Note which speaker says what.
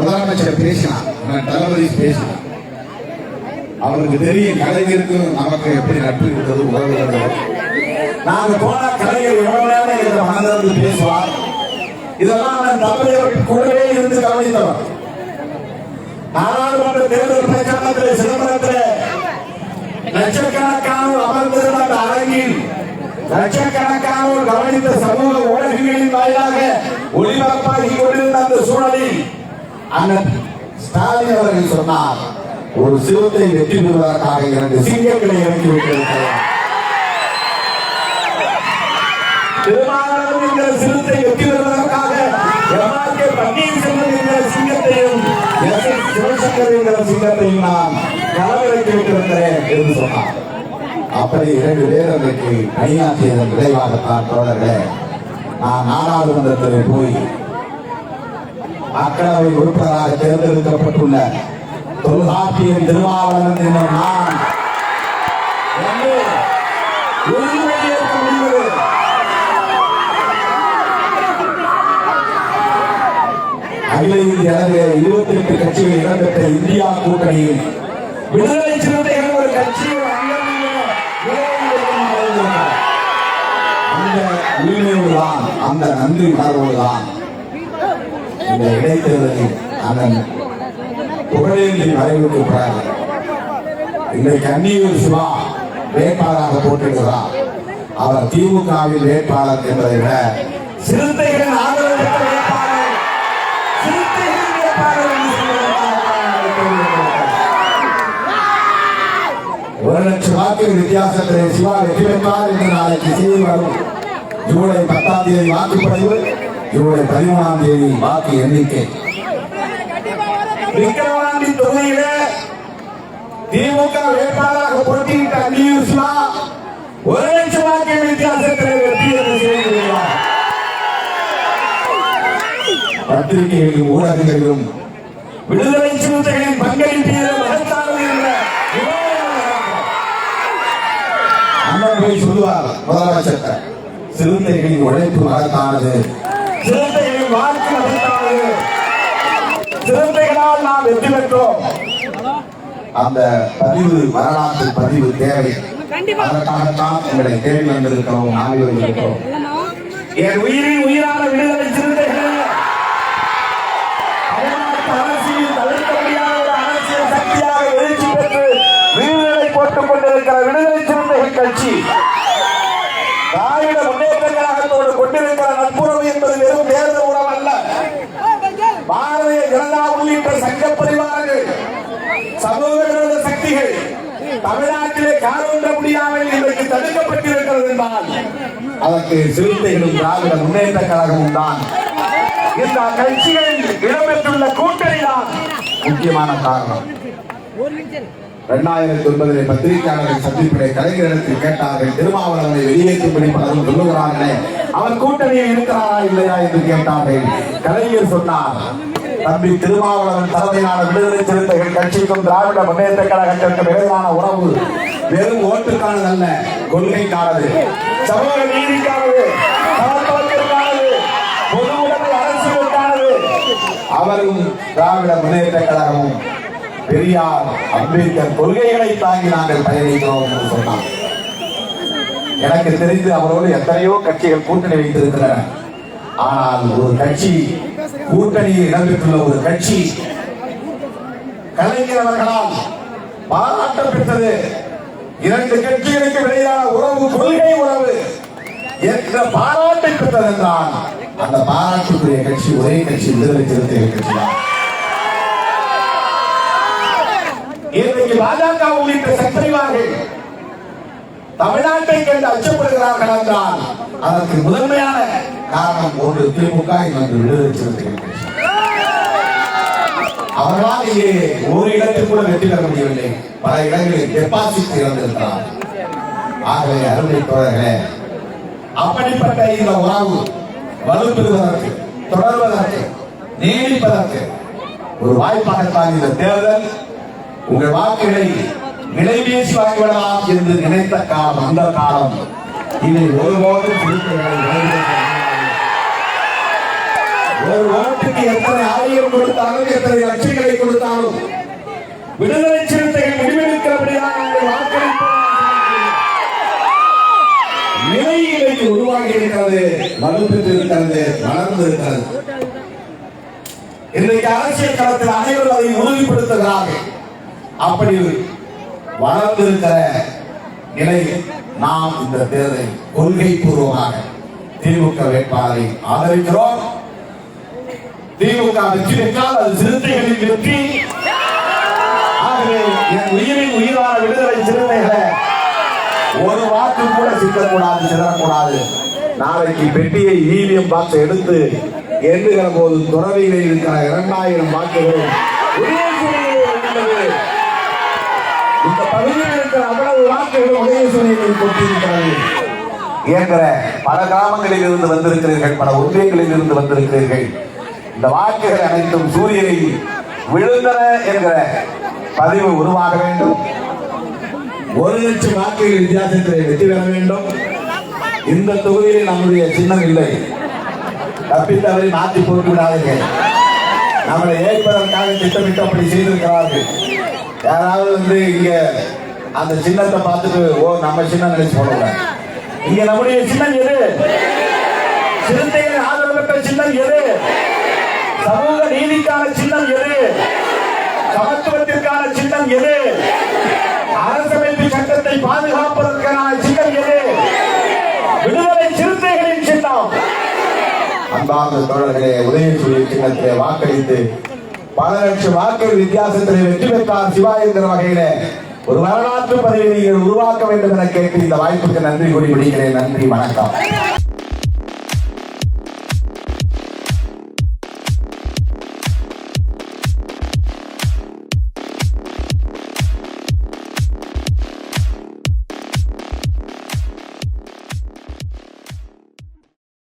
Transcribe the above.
Speaker 1: முதலமைச்சர் பேசினார். தளபதி பேசினார். அவருக்கு தெரியும் கலைஞருக்கு நமக்கு எப்படி நட்பு இருக்கிறது உறவுகிறது நாங்க போன கலைஞர் எவ்வளவு நேரம் எங்களை மனதிலிருந்து பேசுவார்? இதெல்லாம் நான் தளபதி கூடவே இருந்து கவனித்தவர் நாடாளுமன்ற தேர்தல் பிரச்சாரத்தில் சிதம்பரத்தில் லட்சக்கணக்கானோர் அமர்ந்திருந்த அந்த அரங்கில் லட்சக்கணக்கானோர் கவனித்த சமூக ஊடகங்களின் வாயிலாக ஒளிபரப்பாகி கொண்டிருந்த அந்த சூழலில் அண்ணன் ஸ்டாலின் அவர்கள் சொன்னார் ஒரு சிறுத்தை வெற்றி பெறுவதற்காக இரண்டு சிங்கங்களை இறக்கி விட்டிருக்கிறார் திருமாவளவன் என்கிற வெற்றி பெறுவதற்காக எம்ஆர்கே பன்னீர்செல்வம் என்கிற சிங்கத்தையும் எஸ் எஸ் சிவசங்கர் என்கிற சிங்கத்தையும் நான் களமிறக்கி விட்டிருக்கிறேன் என்று சொன்னார். அப்படி இரண்டு பேர் அன்றைக்கு பணியாற்றியதன் விளைவாகத்தான் தோழர்களே நான் நாடாளுமன்றத்தில் போய் மக்களவை உறுப்பினராக தேர்ந்தெடுக்கப்பட்டுள்ள தொல்காப்பியம் திருமாவளவன் என்ன நான் அகில இந்திய அளவில் இருபத்தி எட்டு கட்சிகள் இடம்பெற்ற இந்தியா கூட்டணியில் விடுதலை சிறுத்தைகள் ஒரு அந்த உரிமையோடுதான் அந்த நன்றி உணர்வோடுதான் இந்த இடைத்தேர்தலில் அதன் புகழேந்தி மறைவுக்கு பிறகு. இன்றைக்கு கன்னியூர் சிவா வேட்பாளராக போட்டிருக்கிறார் அவர் திமுகவின் வேட்பாளர் என்பதை விட சிறுத்தைகளின் ஆதரவு ஒரு லட்சம் வாக்கு வித்தியாசத்தில் சிவா வெற்றி பெற்றார் என்று நாளைக்கு செய்தி வரும். ஜூலை பத்தாம் தேதி வாக்குப்பதிவு. ஜூலை பதிமூணாம் தேதி வாக்கு எண்ணிக்கை. விக்கிரவாண்டி தொகுதியில திமுக வேட்பாளராக போட்டியிட்ட சிவா ஒரு லட்சம் வாக்குகள் வித்தியாசத்தில் வெற்றி பத்திரிகைகளிலும் ஊடகங்களிலும் விடுதலை சிறுத்தைகளின் பங்களிப்பில் மகத்தானது என்ற விவாதம் அண்ணன் போய் சொல்லுவார் முதலமைச்சர் சிறுத்தைகளின் உழைப்பு மகத்தானது. சிறுத்தைகளின் வாழ்க்கை மகத்தானது சிறுத்தைகளால் நாம் வெற்றி பெற்றோம். அந்த பதிவு வரலாற்று பதிவு தேவை. அதற்காகத்தான் உங்களை தேடி வந்திருக்கிறோம் நாளை வந்திருக்கிறோம் என் உயிரின் உயிரான விடுதலை சிறுத்தைகள் தமிழ்நாட்டு அரசியல் தவிர்க்க முடியாத ஒரு அரசியல் சக்தியாக எழுச்சி பெற்று வீடுகளை போட்டுக் கொண்டிருக்கிற விடுதலை சிறுத்தைகள் கட்சி திராவிட முன்னேற்ற கழகத்தோடு கொண்டிருக்கிற நட்புறவு என்பது வெறும் தேர்தல் உறவு அல்ல பாரதிய ஜனதா உள்ளிட்ட சங்க பரிவாரங்கள் சமூக விரோத சக்திகள் தமிழ்நாட்டிலே காலொன்ற முடியாமல் இன்றைக்கு தடுக்கப்பட்டிருக்கிறது என்றால் அதற்கு சிறுத்தைகளும் திராவிட முன்னேற்ற கழகமும் தான் இந்த கட்சிகளில் இடம்பெற்றுள்ள கூட்டணி தான் முக்கியமான காரணம். இரண்டாயிரத்தி ஒன்பதிலே பத்திரிகையாளர்கள் சந்திப்பிலே கலைஞரிடத்தில் கேட்டார்கள் திருமாவளவனை வெளியேற்றும்படி பலரும் சொல்லுகிறார்களே அவர் கூட்டணியில் இருக்கிறாரா இல்லையா? என்று கேட்டார்கள். கலைஞர் சொன்னார் தம்பி திருமாவளவன் தலைமையிலான விடுதலை சிறுத்தைகள் கட்சிக்கும் திராவிட முன்னேற்ற கழகத்திற்கு இடையிலான உறவு. வெறும் ஓட்டுக்கானதல்ல கொள்கைக்கானது. சமூக நீதிக்கானது அவரும் திராவிட முன்னேற்ற கழகமும் பெரியார் அம்பேத்கர் கொள்கைகளை தாங்கி நாங்கள் பயணிக்கிறோம் என்று சொன்னார். எனக்கு தெரிந்து அவரோடு எத்தனையோ கட்சிகள் கூட்டணி வைத்திருக்கிறார் ஆனால் ஒரு கட்சி கூட்டணியில் இடம்பெற்றுள்ள ஒரு கட்சி கலைஞர் அவர்களால் பாராட்டம் பெற்றது. இரண்டு கட்சிகளுக்கு இடையிலான உறவு கொள்கை உறவு என்ற பாராட்டை பெற்றது என்றால் அந்த பாராட்டுக்குரிய கட்சி ஒரே கட்சி விடுதலை சிறுத்தைகள் கட்சி இன்றைக்கு பாஜக உள்ளிட்ட சக்திவார்கள் தமிழ்நாட்டை கண்டு அச்சப்படுகிறார்கள் என்றால் அதற்கு முதன்மையான காரணம் ஒன்று திமுக இன்னொன்று விடுதலை சிறுத்தைகள் அவர்களால் இங்கே ஒரு இடத்தில் கூட வெற்றி பெற முடியவில்லை. பல இடங்களில் டெபாசிட் இழந்திருக்கிறார் ஆகவே அருமை தோழர்களே அப்படிப்பட்ட இந்த உறவு வலுப்பெறுவதற்கு தொடர்வதற்கு நீடிப்பதற்கு ஒரு வாய்ப்பாகத்தான் இந்த தேர்தல். உங்கள் வாக்குகளை விலைபேசி வாங்கிவிடலாம் என்று நினைத்த காலம் அந்த காலம். இதை ஒருபோதும் சிறுத்தைகளை நாட்டுக்கு எத்தனை ஆயிரம் கொடுத்தாலும் எத்தனை லட்சங்களை கொடுத்தாலும் விடுதலை சிறுத்தைகள் முடிவெடுக்கிறபடியாக நாங்கள் வாக்களிப்போம். நிலை இன்றைக்கு உருவாகி இருக்கிறது வலுப்பெற்று இருக்கிறது வளர்ந்து இருக்கிறது இன்றைக்கு அரசியல் களத்தில் அனைவரும் அதை உறுதிப்படுத்துகிறார்கள் அப்படி வளர்ந்திருக்கிற நிலையில் நாம் இந்த தேர்தலை கொள்கை பூர்வமாக திமுக வேட்பாளரை ஆதரிக்கிறோம். திமுக வெற்றி பெற்றால் அது சிறுத்தைகளின் வெற்றி. ஆகவே என் உயிரின் உயிரான விடுதலை சிறுத்தைகளை ஒரு வாக்கு கூட சிக்கக்கூடாது சிதறக்கூடாது. நாளைக்கு பெட்டியை ஈவிஎம் பாக்ஸ் எடுத்து எண்ணுகிற போது துறவியில் இருக்கிற இரண்டாயிரம் வாக்குகள் இந்த பகுதியில் இருக்கிற அவ்வளவு வாக்குகள் உதயசூரியனில் கொட்டியிருக்கிறது என்ற பல கிராமங்களில் இருந்து வந்திருக்கிறீர்கள் பல ஒன்றியங்களில் இருந்து வந்திருக்கிறீர்கள். இந்த வாக்குகள் அனைத்தும் சூரியனில் விழுந்தன என்கிற பதிவு உருவாக வேண்டும். ஒரு லட்சம் வாக்குகள் வித்தியாசத்தில் வெற்றி பெற வேண்டும். இந்த தொகுதியில் நம்முடைய சின்னம் இல்லை. தப்பித்தவரை மாற்றி போட்டுவிடாதீங்க. நம்மளை ஏற்பதற்காக திட்டமிட்டு அப்படி செய்திருக்கிறார்கள். யாராவது வந்து இங்க அந்த சின்னத்தை பார்த்துட்டு ஓ நம்ம சின்னம் நினைச்சு போடக்கூடாது இங்க நம்முடைய சின்னம் எது? சிறுத்தைகள் ஆதரவு பெற்ற சின்னம் எது? சமூக நீதிக்கான சின்னம் எது? சமத்துவத்திற்கான சின்னம் எது? அரசமைப்பு சட்டத்தை பாதுகாப்பதற்கான சின்னம் எது? விடுதலை சிறுத்தைகளின் சின்னம். அன்பார்ந்த தோழர்களே உதயசூரிய சின்னத்திலே வாக்களித்து பல லட்சம் வாக்குகள் வித்தியாசத்திலே வெற்றி பெற்றார் சிவா என்கிற வகையில ஒரு வரலாற்று பதிவை நீங்கள் உருவாக்க வேண்டும் என கேட்டு இந்த வாய்ப்புக்கு நன்றி கூறி விடுகிறேன். நன்றி வணக்கம்.